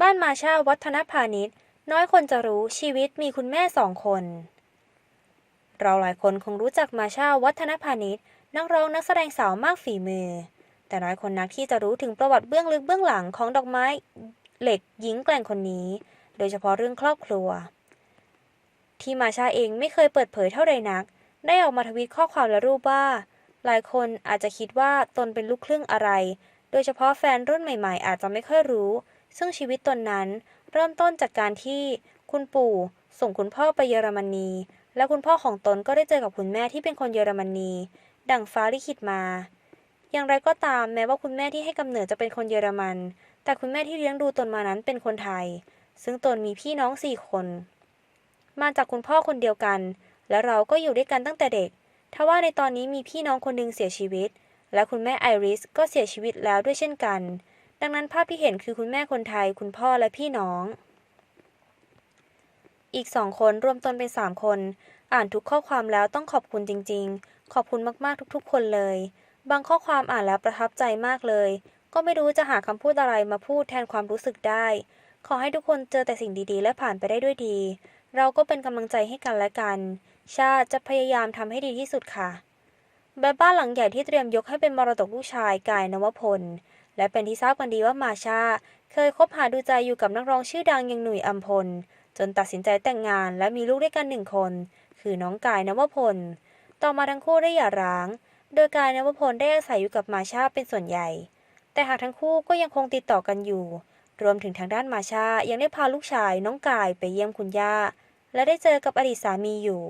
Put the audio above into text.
บ้านมาชาวัฒนพาณิชย์ น้อยคนจะรู้ชีวิตมีคุณแม่สองคน เราหลายคนคงรู้จักมาชาวัฒนพาณิชย์ นักร้องนักแสดงสาวมากฝีมือ แต่น้อยคนนักที่จะรู้ถึงประวัติเบื้องลึกเบื้องหลังของดอกไม้เหล็กหญิงแกร่งคนนี้ โดยเฉพาะเรื่องครอบครัว ที่มาชาเองไม่เคยเปิดเผยเท่าใดนัก ได้ออกมาทวิตข้อความและรูปว่า หลายคนอาจจะคิดว่าตนเป็นลูกครึ่งอะไร โดยเฉพาะแฟนรุ่นใหม่ ๆ อาจจะไม่ค่อยรู้ ซึ่งชีวิตตนนั้นเริ่มต้นจากการที่คุณปู่ส่งคุณพ่อไปเยอรมนี และคุณพ่อของตนก็ได้เจอกับคุณแม่ที่เป็นคนเยอรมนี ดั่งฟ้าลิขิตมา อย่างไรก็ตามแม้ว่าคุณแม่ที่ให้กำเนิดจะเป็นคนเยอรมัน แต่คุณแม่ที่เลี้ยงดูตนมานั้นเป็นคนไทย ซึ่งตนมีพี่น้องสี่คน มาจากคุณพ่อคนเดียวกัน และเราก็อยู่ด้วยกันตั้งแต่เด็กทว่าในตอนนี้มีพี่น้องคนหนึ่งเสียชีวิต และคุณแม่ไอริสก็เสียชีวิตแล้วด้วยเช่นกัน ดังนั้นภาพที่เห็นคือคุณแม่คนไทย คุณพ่อและพี่น้อง อีกสองคนรวมตนเป็นสามคน อ่านทุกข้อความแล้วต้องขอบคุณจริง ๆ ขอบคุณมากๆทุกๆ คนเลย บางข้อความอ่านแล้วประทับใจมากเลย ก็ไม่รู้จะหาคำพูดอะไรมาพูดแทนความรู้สึกได้ ขอให้ทุกคนเจอแต่สิ่งดีๆ และผ่านไปได้ด้วยดี เราก็เป็นกำลังใจให้กันและกัน ชาตจะพยายามทำให้ดีที่สุดค่ะแบบบ้านหลังใหญ่ที่เตรียมยกให้เป็นมรดกลูกชายกายนวพล และเป็นที่ทราบกันดีว่ามาชา เคยคบหาดูใจอยู่กับนักร้องชื่อดังอยังหนุ่ยอัมพล จนตัดสินใจแต่งงานและมีลูกด้วยกันหนึ่งคน คือน้องกายนวพล ต่อมาทั้งคู่ได้หย่าร้าง โดยกายนวพลได้อาศัยอยู่กับมาชาเป็นส่วนใหญ่ แต่หากทั้งคู่ก็ยังคงติดต่อกันอยู่ รวมถึงทางด้านมาชายังได้พาลูกชายน้องกายไปเยี่ยมคุณย่า และได้เจอกับอดีตสามีอยู่